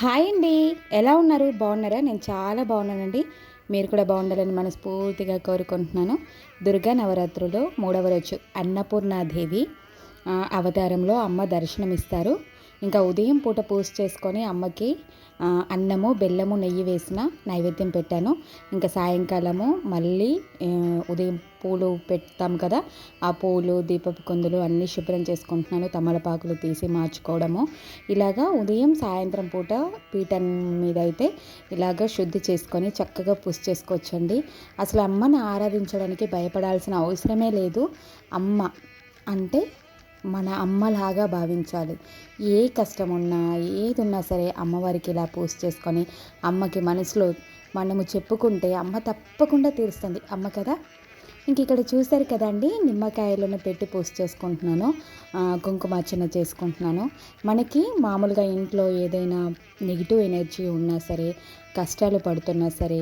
Hi అండి. ఎలా ఉన్నారు? బాగున్నారా? నేను చాలా బాగున్నానండి. మీరు కూడా బాగుండాలని మనస్ఫూర్తిగా కోరుకుంటున్నాను. దుర్గా నవరాత్రులు మూడవ రోజు అన్నపూర్ణాదేవి అవతారంలో అమ్మ దర్శనమిస్తారు. ఇంకా ఉదయం పూట పూజ చేసుకొని అమ్మకి అన్నము బెల్లము నెయ్యి వేసిన నైవేద్యం పెట్టాను. ఇంకా సాయంకాలము మళ్ళీ ఉదయం పూలు పెడతాం కదా ఆ పూలు దీపపు కుందులు అన్నీ శుభ్రం చేసుకుంటున్నాను తమలపాకులు తీసి మార్చుకోవడము. ఇలాగా ఉదయం సాయంత్రం పూట పీఠం మీద అయితే ఇలాగ శుద్ధి చేసుకొని చక్కగా పూజ చేసుకోవచ్చండి. అసలు అమ్మని ఆరాధించడానికి భయపడాల్సిన అవసరమే లేదు. అమ్మ అంటే మన అమ్మలాగా భావించాలి. ఏ కష్టం ఉన్నా ఏది ఉన్నా సరే అమ్మవారికి ఇలా పూజ చేసుకొని అమ్మకి మనసులో మనము చెప్పుకుంటే అమ్మ తప్పకుండా తీరుస్తుంది. అమ్మ కదా? ఇంక ఇక్కడ చూసారు కదండి నిమ్మకాయలను పెట్టి పూజ చేసుకుంటున్నాను కుంకుమార్చన చేసుకుంటున్నాను. మనకి మామూలుగా ఇంట్లో ఏదైనా నెగిటివ్ ఎనర్జీ ఉన్నా సరే కష్టాలు పడుతున్నా సరే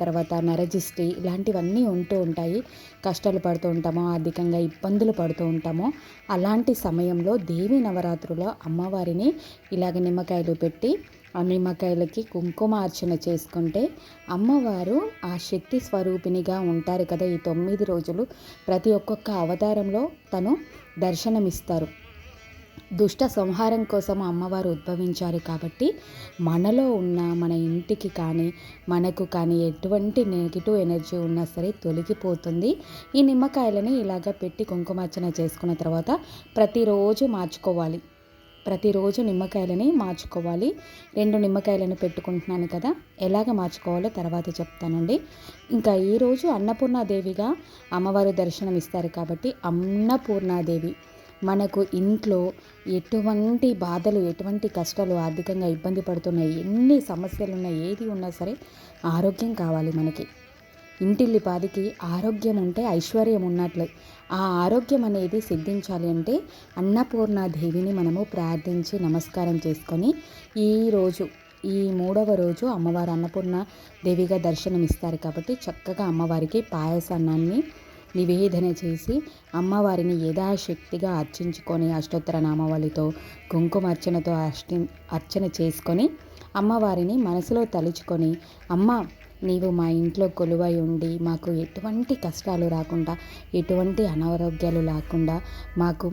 తర్వాత నరజిస్టి ఇలాంటివన్నీ ఉంటూ ఉంటాయి. కష్టాలు పడుతూ ఉంటామో ఆర్థికంగా ఇబ్బందులు పడుతూ ఉంటామో అలాంటి సమయంలో దేవి నవరాత్రులో అమ్మవారిని ఇలాగ నిమ్మకాయలు పెట్టి ఆ నిమ్మకాయలకి కుంకుమార్చన చేసుకుంటే అమ్మవారు ఆ శక్తి స్వరూపిణిగా ఉంటారు కదా ఈ తొమ్మిది రోజులు. ప్రతి ఒక్కొక్క అవతారంలో తను దర్శనమిస్తారు. దుష్ట సంహారం కోసం అమ్మవారు ఉద్భవించారు కాబట్టి మనలో ఉన్న మన ఇంటికి కానీ మనకు కానీ ఎటువంటి నెగిటివ్ ఎనర్జీ ఉన్నా సరే తొలగిపోతుంది. ఈ నిమ్మకాయలని ఇలాగ పెట్టి కుంకుమార్చన చేసుకున్న తర్వాత ప్రతిరోజు మార్చుకోవాలి. ప్రతిరోజు నిమ్మకాయలని మార్చుకోవాలి. రెండు నిమ్మకాయలను పెట్టుకుంటున్నాను కదా ఎలాగ మార్చుకోవాలో తర్వాత చెప్తానండి. ఇంకా ఈరోజు అన్నపూర్ణాదేవిగా అమ్మవారు దర్శనం ఇస్తారు కాబట్టి అన్నపూర్ణాదేవి మనకు ఇంట్లో ఎటువంటి బాధలు ఎటువంటి కష్టాలు ఆర్థికంగా ఇబ్బంది పడుతున్నాయి ఎన్ని సమస్యలు ఉన్నాయి ఏది ఉన్నా సరే ఆరోగ్యం కావాలి మనకి. ఇంటిల్లి పాదికి ఆరోగ్యం ఉంటే ఐశ్వర్యం ఉన్నట్లే ఆ ఆరోగ్యం అనేది సిద్ధించాలి అంటే అన్నపూర్ణాదేవిని మనము ప్రార్థించి నమస్కారం చేసుకొని ఈరోజు ఈ మూడవ రోజు అమ్మవారు అన్నపూర్ణ దేవిగా దర్శనమిస్తారు కాబట్టి చక్కగా అమ్మవారికి పాయసాన్నాన్ని నివేదన చేసి అమ్మవారిని యథాశక్తిగా అర్చించుకొని అష్టోత్తర నామావళితో కుంకుమార్చనతో అష్టి అర్చన చేసుకొని అమ్మవారిని మనసులో తలుచుకొని అమ్మ నీవు మా ఇంట్లో కొలువై ఉండి మాకు ఎటువంటి కష్టాలు రాకుండా ఎటువంటి అనారోగ్యాలు లేకుండా మాకు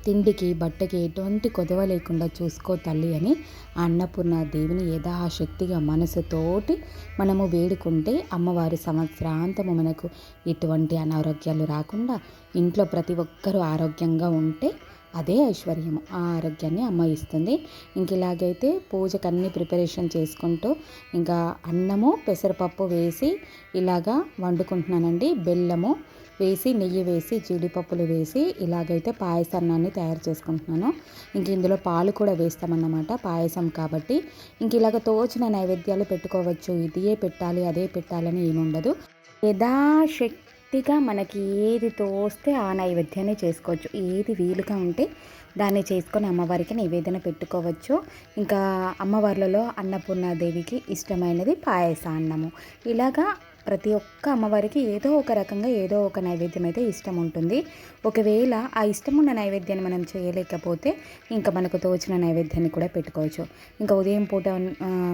తిండికి బట్టకి ఎటువంటి కొదవ లేకుండా చూసుకో తల్లి అని అన్నపూర్ణ దేవిని యథాశక్తిగా మనసుతోటి మనము వేడుకుంటే అమ్మవారు సంవత్సరాంతము మనకు ఎటువంటి అనారోగ్యాలు రాకుండా ఇంట్లో ప్రతి ఒక్కరూ ఆరోగ్యంగా ఉంటే అదే ఐశ్వర్యము ఆ ఆరోగ్యాన్ని అమ్మ ఇస్తుంది ఇంక ఇలాగైతే పూజకు అన్ని ప్రిపరేషన్ చేసుకుంటూ ఇంకా అన్నము పెసరపప్పు వేసి ఇలాగా వండుకుంటున్నానండి. బెల్లము వేసి నెయ్యి వేసి జీడిపప్పులు వేసి ఇలాగైతే పాయసాన్నాన్ని తయారు చేసుకుంటున్నాను. ఇంక ఇందులో పాలు కూడా వేస్తామన్నమాట పాయసం కాబట్టి. ఇంక ఇలాగ తోచిన నైవేద్యాలు పెట్టుకోవచ్చు. ఇదే పెట్టాలి అదే పెట్టాలని ఏముండదు. యథాశక్తిగా మనకి ఏది తోస్తే ఆ నైవేద్యాన్ని చేసుకోవచ్చు. ఏది వీలుగా ఉంటే దాన్ని చేసుకొని అమ్మవారికి నివేదన పెట్టుకోవచ్చు. ఇంకా అమ్మవార్లలో అన్నపూర్ణాదేవికి ఇష్టమైనది పాయస అన్నము ఇలాగా ప్రతి ఒక్క అమ్మవారికి ఏదో ఒక రకంగా ఏదో ఒక నైవేద్యం అయితే ఇష్టం ఉంటుంది. ఒకవేళ ఆ ఇష్టం ఉన్న నైవేద్యాన్ని మనం చేయలేకపోతే ఇంకా మనకు తోచిన నైవేద్యాన్ని కూడా పెట్టుకోవచ్చు. ఇంకా ఉదయం పూట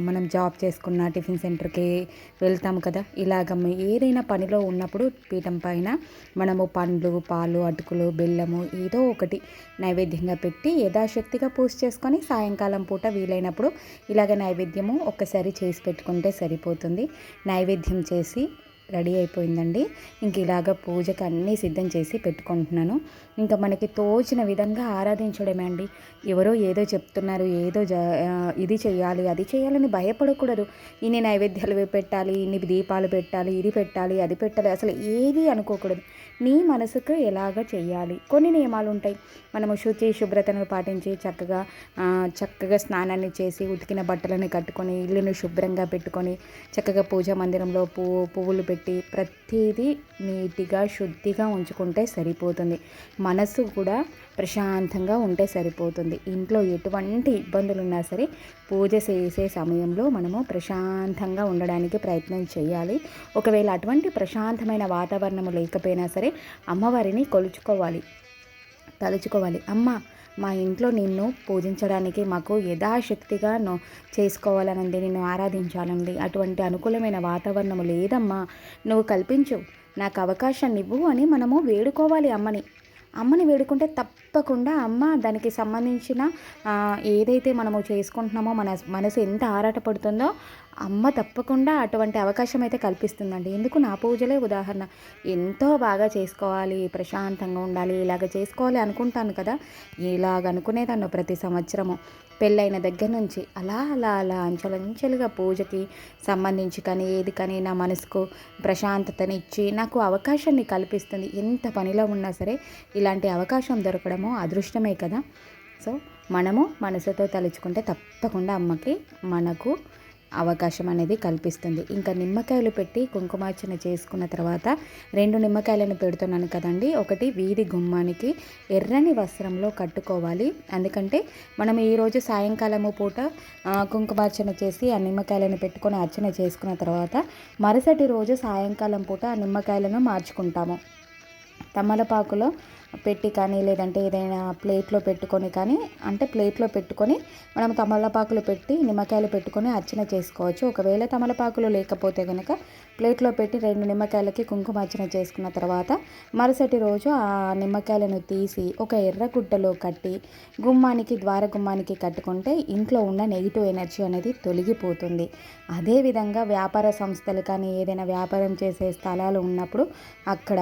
మనం జాబ్ చేసుకున్న టిఫిన్ సెంటర్కి వెళ్తాం కదా ఇలాగ ఏదైనా పనిలో ఉన్నప్పుడు పీఠం పైన మనము పండ్లు పాలు అటుకులు బెల్లము ఏదో ఒకటి నైవేద్యంగా పెట్టి యథాశక్తిగా పూజ చేసుకొని సాయంకాలం పూట వీలైనప్పుడు ఇలాగ నైవేద్యము ఒక్కసారి చేసి పెట్టుకుంటే సరిపోతుంది. నైవేద్యం చేసి రెడీ అయిపోయిందండి. ఇంక ఇలాగ పూజకి అన్నీ సిద్ధం చేసి పెట్టుకుంటున్నాను. ఇంకా మనకి తోచిన విధంగా ఆరాధించడమే అండి. ఎవరో ఏదో చెప్తున్నారు ఏదో జ ఇది చేయాలి అది చేయాలని భయపడకూడదు. ఇన్ని నైవేద్యాలు పెట్టాలి ఇన్ని దీపాలు పెట్టాలి ఇది పెట్టాలి అది పెట్టాలి అసలు ఏది అనుకోకూడదు. నీ మనసుకు ఎలాగ చేయాలి? కొన్ని నియమాలు ఉంటాయి. మనము శుచి శుభ్రతను పాటించి చక్కగా చక్కగా స్నానాన్ని చేసి ఉతికిన బట్టలను కట్టుకొని ఇల్లును శుభ్రంగా పెట్టుకొని చక్కగా పూజా మందిరంలో పువ్వు పువ్వులు పెట్టి ప్రతిదీ నీట్గా శుద్ధిగా ఉంచుకుంటే సరిపోతుంది. మనసు కూడా ప్రశాంతంగా ఉంటే సరిపోతుంది. ఇంట్లో ఎటువంటి ఇబ్బందులు ఉన్నా సరే పూజ చేసే సమయంలో మనము ప్రశాంతంగా ఉండడానికి ప్రయత్నం చేయాలి. ఒకవేళ అటువంటి ప్రశాంతమైన వాతావరణం లేకపోయినా సరే అమ్మవారిని కొలుచుకోవాలి. తలుచుకోవాలి. అమ్మ మా ఇంట్లో నిన్ను పూజించడానికి మాకు యథాశక్తిగా నో చేసుకోవాలనుంది నిన్ను ఆరాధించాలండి అటువంటి అనుకూలమైన వాతావరణం లేదమ్మా. నువ్వు కల్పించు. నాకు అవకాశాన్ని ఇవ్వు అని మనము వేడుకోవాలి అమ్మని. అమ్మని వేడుకుంటే తప్పకుండా అమ్మ దానికి సంబంధించిన ఏదైతే మనము చేసుకుంటున్నామో మన మనసు ఎంత ఆరాటపడుతుందో అమ్మ తప్పకుండా అటువంటి అవకాశం అయితే కల్పిస్తుందండి. ఎందుకు నా పూజలే ఉదాహరణ. ఎంతో బాగా చేసుకోవాలి ప్రశాంతంగా ఉండాలి ఇలాగ చేసుకోవాలి అనుకుంటాను కదా. ఇలాగ అనుకునేదాన్ని ప్రతి సంవత్సరము. పెళ్ళైన దగ్గర నుంచి అలా అలా అలా అంచెలంచెలుగా పూజకి సంబంధించి కానీ ఏది కానీ నా మనసుకు ప్రశాంతతనిచ్చి నాకు అవకాశాన్ని కల్పిస్తుంది. ఎంత పనిలో ఉన్నా సరే ఇలాంటి అవకాశం దొరకడము అదృష్టమే కదా. సో మనము మనసుతో తలుచుకుంటే తప్పకుండా అమ్మకి మనకు అవకాశం అనేది కల్పిస్తుంది. ఇంకా నిమ్మకాయలు పెట్టి కుంకుమార్చన చేసుకున్న తర్వాత రెండు నిమ్మకాయలను పెడుతున్నాను కదండి. ఒకటి వీధి గుమ్మానికి ఎర్రని వస్త్రంలో కట్టుకోవాలి. ఎందుకంటే మనం ఈరోజు సాయంకాలము పూట కుంకుమార్చన చేసి ఆ నిమ్మకాయలను పెట్టుకొని అర్చన చేసుకున్న తర్వాత మరుసటి రోజు సాయంకాలం పూట ఆ నిమ్మకాయలను మార్చుకుంటాము. తమలపాకులో పెట్టి కానీ లేదంటే ఏదైనా ప్లేట్లో పెట్టుకొని కానీ అంటే ప్లేట్లో పెట్టుకొని మనం తమలపాకులు పెట్టి నిమ్మకాయలు పెట్టుకొని అర్చన చేసుకోవచ్చు. ఒకవేళ తమలపాకులు లేకపోతే కనుక ప్లేట్లో పెట్టి రెండు నిమ్మకాయలకి కుంకుమ అర్చన చేసుకున్న తర్వాత మరుసటి రోజు ఆ నిమ్మకాయలను తీసి ఒక ఎర్ర గుడ్డలో కట్టి గుమ్మానికి ద్వార గుమ్మానికి కట్టుకుంటే ఇంట్లో ఉన్న నెగిటివ్ ఎనర్జీ అనేది తొలగిపోతుంది. అదేవిధంగా వ్యాపార సంస్థలు కానీ ఏదైనా వ్యాపారం చేసే స్థలాలు ఉన్నప్పుడు అక్కడ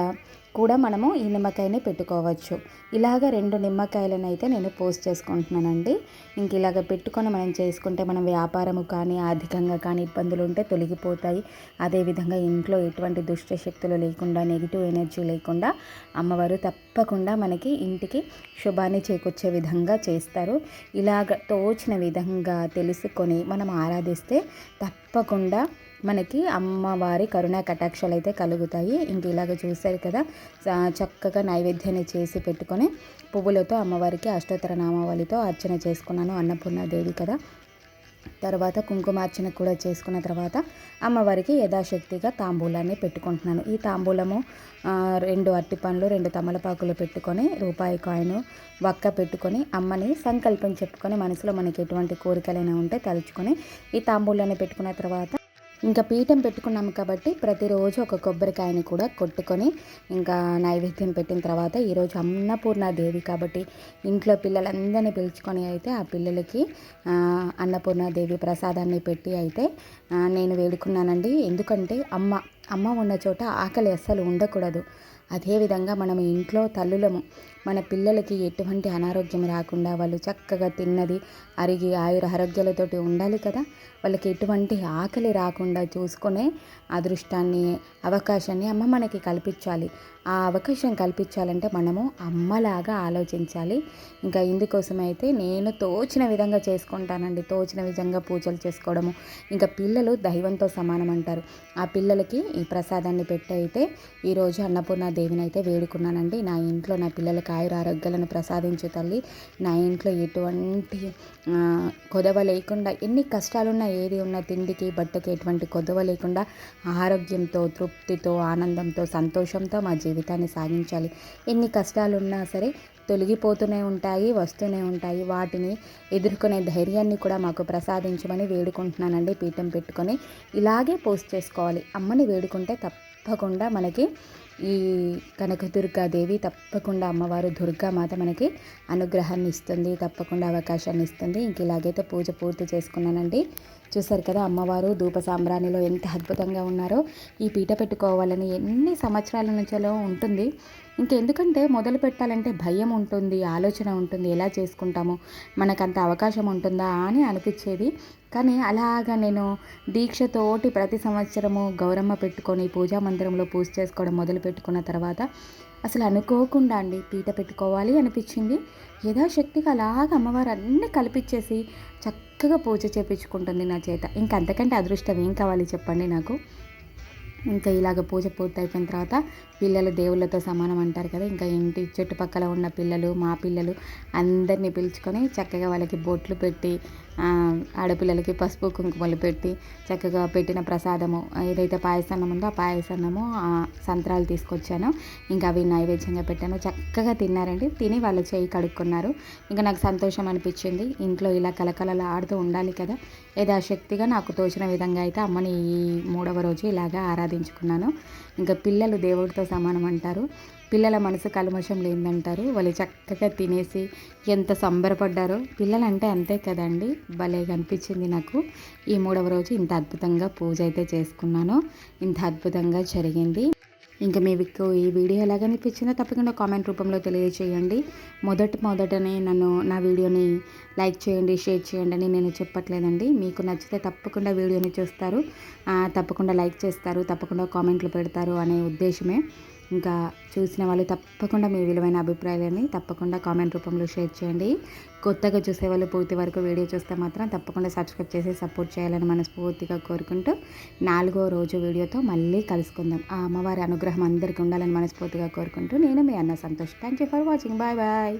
కూడా మనము ఈ నిమ్మకాయని పెట్టుకోవచ్చు. ఇలాగ రెండు నిమ్మకాయలను అయితే నేను పోస్ట్ చేసుకుంటున్నానండి. ఇంక ఇలాగ పెట్టుకొని మనం చేసుకుంటే మనం వ్యాపారము కానీ ఆర్థికంగా కానీ ఇబ్బందులు ఉంటే తొలగిపోతాయి. అదేవిధంగా ఇంట్లో ఎటువంటి దుష్ట శక్తులు లేకుండా నెగిటివ్ ఎనర్జీ లేకుండా అమ్మవారు తప్పకుండా మనకి ఇంటికి శుభాన్ని చేకూర్చే విధంగా చేస్తారు. ఇలాగ తోచిన విధంగా తెలుసుకొని మనం ఆరాధిస్తే తప్పకుండా మనకి అమ్మవారి కరుణా కటాక్షాలు అయితే కలుగుతాయి. ఇంక ఇలాగ చూశారు కదా చక్కగా నైవేద్యాన్ని చేసి పెట్టుకొని పువ్వులతో అమ్మవారికి అష్టోత్తర నామావళితో అర్చన చేసుకున్నాను అన్నపూర్ణాదేవి కదా. తర్వాత కుంకుమార్చన కూడా చేసుకున్న తర్వాత అమ్మవారికి యథాశక్తిగా తాంబూలాన్ని పెట్టుకుంటున్నాను. ఈ తాంబూలము రెండు అట్టి పండ్లు రెండు తమలపాకులు పెట్టుకొని రూపాయి కాయిన్ వక్క పెట్టుకొని అమ్మని సంకల్పం చెప్పుకొని మనసులో మనకి ఎటువంటి కోరికలైనా ఉంటే తలుచుకొని ఈ తాంబూలాన్ని పెట్టుకున్న తర్వాత ఇంకా పీఠం పెట్టుకున్నాము కాబట్టి ప్రతిరోజు ఒక కొబ్బరికాయని కూడా కొట్టుకొని ఇంకా నైవేద్యం పెట్టిన తర్వాత ఈరోజు అన్నపూర్ణ దేవి కాబట్టి ఇంట్లో పిల్లలందరినీ పిలుచుకొని అయితే ఆ పిల్లలకి అన్నపూర్ణ దేవి ప్రసాదాన్ని పెట్టి అయితే నేను వేడుకున్నానండి. ఎందుకంటే అమ్మ అమ్మ ఉన్న చోట ఆకలి అస్సలు ఉండకూడదు. అదేవిధంగా మనం ఇంట్లో తల్లులము మన పిల్లలకి ఎటువంటి అనారోగ్యం రాకుండా వాళ్ళు చక్కగా తిన్నది అరిగి ఆయుర ఆరోగ్యాలతోటి ఉండాలి కదా. వాళ్ళకి ఎటువంటి ఆకలి రాకుండా చూసుకునే అదృష్టాన్ని అవకాశాన్ని అమ్మ మనకి కల్పించాలి. ఆ అవకాశం కల్పించాలంటే మనము అమ్మలాగా ఆలోచించాలి. ఇంకా ఇందుకోసం అయితే నేను తోచిన విధంగా చేసుకుంటానండి. తోచిన విధంగా పూజలు చేసుకోవడము. ఇంకా పిల్లలు దైవంతో సమానం అంటారు. ఆ పిల్లలకి ఈ ప్రసాదాన్ని పెట్టి అయితే ఈరోజు అన్నపూర్ణ దేవిని అయితే వేడుకున్నానండి. నా ఇంట్లో నా పిల్లలకి ఆయుర ఆరోగ్యాలను ప్రసాదించు తల్లి. నా ఇంట్లో ఎటువంటి కొదవ లేకుండా ఎన్ని కష్టాలున్నా ఏది ఉన్న తిండికి బట్టకి ఎటువంటి కొదవ లేకుండా ఆరోగ్యంతో తృప్తితో ఆనందంతో సంతోషంతో మా జీవితం జీవితాన్ని సాగించాలి. ఎన్ని కష్టాలున్నా సరే తొలగిపోతూనే ఉంటాయి వస్తూనే ఉంటాయి. వాటిని ఎదుర్కొనే ధైర్యాన్ని కూడా మాకు ప్రసాదించమని వేడుకుంటున్నానండి. పీఠం పెట్టుకొని ఇలాగే పోస్ట్ చేసుకోవాలి. అమ్మని వేడుకుంటే తప్పకుండా మనకి ఈ కనకదుర్గాదేవి తప్పకుండా అమ్మవారు దుర్గామాత మనకి అనుగ్రహాన్ని ఇస్తుంది తప్పకుండా అవకాశాన్ని ఇస్తుంది. ఇంక ఇలాగైతే పూజ పూర్తి చేసుకున్నానండి. చూసారు కదా అమ్మవారు ధూప సాంబ్రాణిలో ఎంత అద్భుతంగా ఉన్నారో. ఈ పీట పెట్టుకోవాలని ఎన్ని సంవత్సరాల నుంచో ఉంటుంది. ఇంకెందుకంటే మొదలు పెట్టాలంటే భయం ఉంటుంది ఆలోచన ఉంటుంది ఎలా చేసుకుంటామో మనకంత అవకాశం ఉంటుందా అని అనిపించేది. కానీ అలాగా నేను దీక్షతోటి ప్రతి సంవత్సరము గౌరమ్మ పెట్టుకొని పూజా మందిరంలో పూజ చేసుకోవడం మొదలు పెట్టుకున్న తర్వాత అసలు అనుకోకుండా అండి పీట పెట్టుకోవాలి అనిపించింది. యథాశక్తిగా అలాగ అమ్మవారు అన్నీ కల్పించేసి చక్కగా పూజ చేపించుకుంటుంది నా చేత. ఇంకంతకంటే అదృష్టం ఏం కావాలి చెప్పండి నాకు? ఇంకా ఇలాగ పూజ పూర్తి అయిపోయిన తర్వాత పిల్లలు దేవుళ్ళతో సమానం అంటారు కదా ఇంకా ఇంటి చుట్టుపక్కల ఉన్న పిల్లలు మా పిల్లలు అందరినీ పిలుచుకొని చక్కగా వాళ్ళకి బొట్లు పెట్టి ఆడపిల్లలకి పసుపు కుంకుమలు పెట్టి చక్కగా పెట్టిన ప్రసాదము ఏదైతే పాయసన్నం ఉందో ఆ పాయసన్నము సంత్రాలు తీసుకొచ్చాను. ఇంకా అవి నైవేద్యంగా పెట్టాను. చక్కగా తిన్నారండి. తిని వాళ్ళు చేయి కడుక్కున్నారు. ఇంకా నాకు సంతోషం అనిపించింది. ఇంట్లో ఇలా కలకలలు ఆడుతూ ఉండాలి కదా. యథాశక్తిగా నాకు తోచిన విధంగా అయితే అమ్మని ఈ మూడవ రోజు ఇలాగా ఆరాధించుకున్నాను. ఇంకా పిల్లలు దేవుడితో సమానం అంటారు. పిల్లల మనసు కల్మషం లేదంటారు. వాళ్ళు చక్కగా తినేసి ఎంత సంబరపడ్డారో. పిల్లలు అంటే అంతే కదండి. భలే కనిపించింది నాకు. ఈ మూడవ రోజు ఇంత అద్భుతంగా పూజ అయితే చేసుకున్నాను. ఇంత అద్భుతంగా జరిగింది. ఇంకా మీకు ఈ వీడియో ఎలాగ అనిపించిందో తప్పకుండా కామెంట్ రూపంలో తెలియజేయండి మొదటి మొదటనే నన్ను నా వీడియోని లైక్ చేయండి షేర్ చేయండి అని నేను చెప్పట్లేదండి. మీకు నచ్చితే తప్పకుండా వీడియోని చూస్తారు. తప్పకుండా లైక్ చేస్తారు తప్పకుండా కామెంట్లు పెడతారు అనే ఉద్దేశమే. ఇంకా చూసిన వాళ్ళు తప్పకుండా మీ విలువైన అభిప్రాయాలని తప్పకుండా కామెంట్ రూపంలో షేర్ చేయండి. కొత్తగా చూసే వాళ్ళు పూర్తి వరకు వీడియో చూస్తే మాత్రం తప్పకుండా సబ్స్క్రైబ్ చేసి సపోర్ట్ చేయాలని మనస్ఫూర్తిగా కోరుకుంటూ నాలుగో రోజు వీడియోతో మళ్ళీ కలుసుకుందాం. ఆ అమ్మవారి అనుగ్రహం అందరికీ ఉండాలని మనస్ఫూర్తిగా కోరుకుంటూ నేను మీ అన్న Santosh. Thank you for watching bye bye